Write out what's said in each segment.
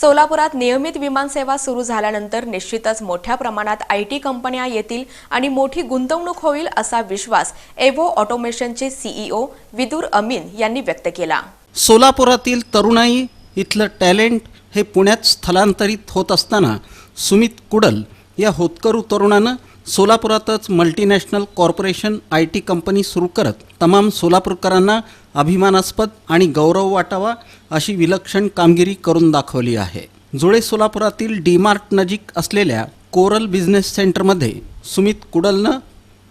सोलापुरात नियमित विमानसेवा सुरू झाल्यानंतर निश्चितच मोठ्या प्रमाणात आय टी कंपन्या येतील आणि मोठी गुंतवणूक होईल असा विश्वास एव्हो ऑटोमेशनचे सीईओ विदुर अमीन यांनी व्यक्त केला. सोलापुरातील तरुणाई इथलं टॅलेंट हे पुण्यात स्थलांतरित होत असताना सुमित कुडल या होतकरू तरुणानं सोलापुरातच multinational corporation I T company सुरू करत तमाम सोलापूरकरांना अभिमानास्पद आणि गौरव वाटावा अशी विलक्षण कामगिरी करून दाखवली आहे. जुळे सोलापुरातील डीमार्ट नजीक असलेल्या कोरल बिझनेस सेंटरमध्ये सुमित कुडलनं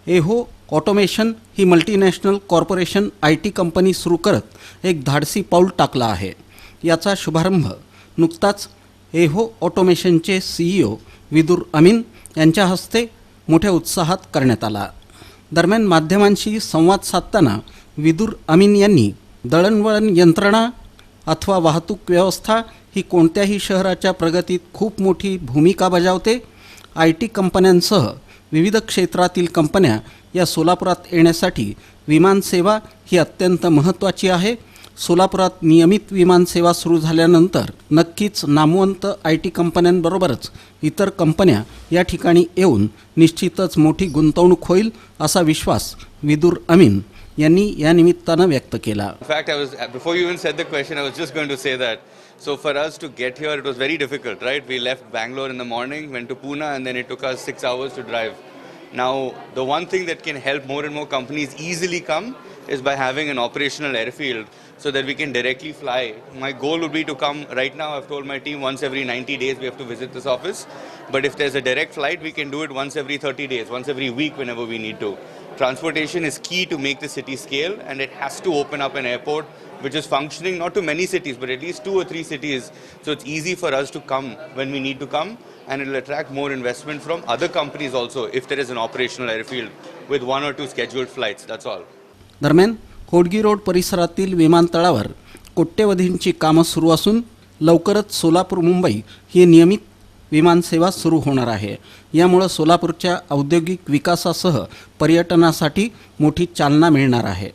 एहो automation he multinational corporation I T company सुरू करत एक धाडसी पाऊल टाकला आहे. याचा शुभारंभ नुकताच एहो ऑटोमेशनचे सीईओ विदुर अमीन यांच्या हस्ते मोठ्या उत्साहात करण्यात आला. दरम्यान माध्यमांशी संवाद साधताना विदुर अमीन यांनी दळणवळण यंत्रणा अथवा वाहतूक व्यवस्था ही कोणत्याही शहराच्या प्रगतीत खूप मोठी भूमिका बजावते. आय टी कंपन्यांसह विविध क्षेत्रातील कंपन्या या सोलापुरात येण्यासाठी विमानसेवा ही अत्यंत महत्त्वाची आहे. सोलापुरात नियमित विमानसेवा सुरू झाल्यानंतर नक्कीच नामवंत आय टी कंपन्यांबरोबरच इतर कंपन्या या ठिकाणी येऊन निश्चितच मोठी गुंतवणूक होईल असा विश्वास विदुर अमीन यांनी या निमित्तानं व्यक्त केला In fact, I was before you even said the question, I was just going to say that. So for us to get here, it was very difficult, right? We left Bangalore in the morning, went to Pune, and then it took us six hours to drive. now, the one thing that can help more and more companies easily come is by having an operational airfield so that we can directly fly. My goal would be to come right now. I've told my team once every 90 days we have to visit this office. But if there's a direct flight, we can do it once every 30 days, once every week, whenever we need to. Transportation is key to make the city scale, and it has to open up an airport which is functioning not to many cities, but at least two or three cities. So it's easy for us to come when we need to come, and it'll attract more investment from other companies also if there is an operational airfield with one or two scheduled flights. That's all. दरम्यान Hodgi road परिसरातील विमानतळावर कोट्यवधींची कामं सुरू असून लवकरच सोलापूर मुंबई ही नियमित विमानसेवा सुरू होणार आहे यामुळं सोलापूरच्या औद्योगिक विकासासह पर्यटनासाठी मोठी चालना मिळणार आहे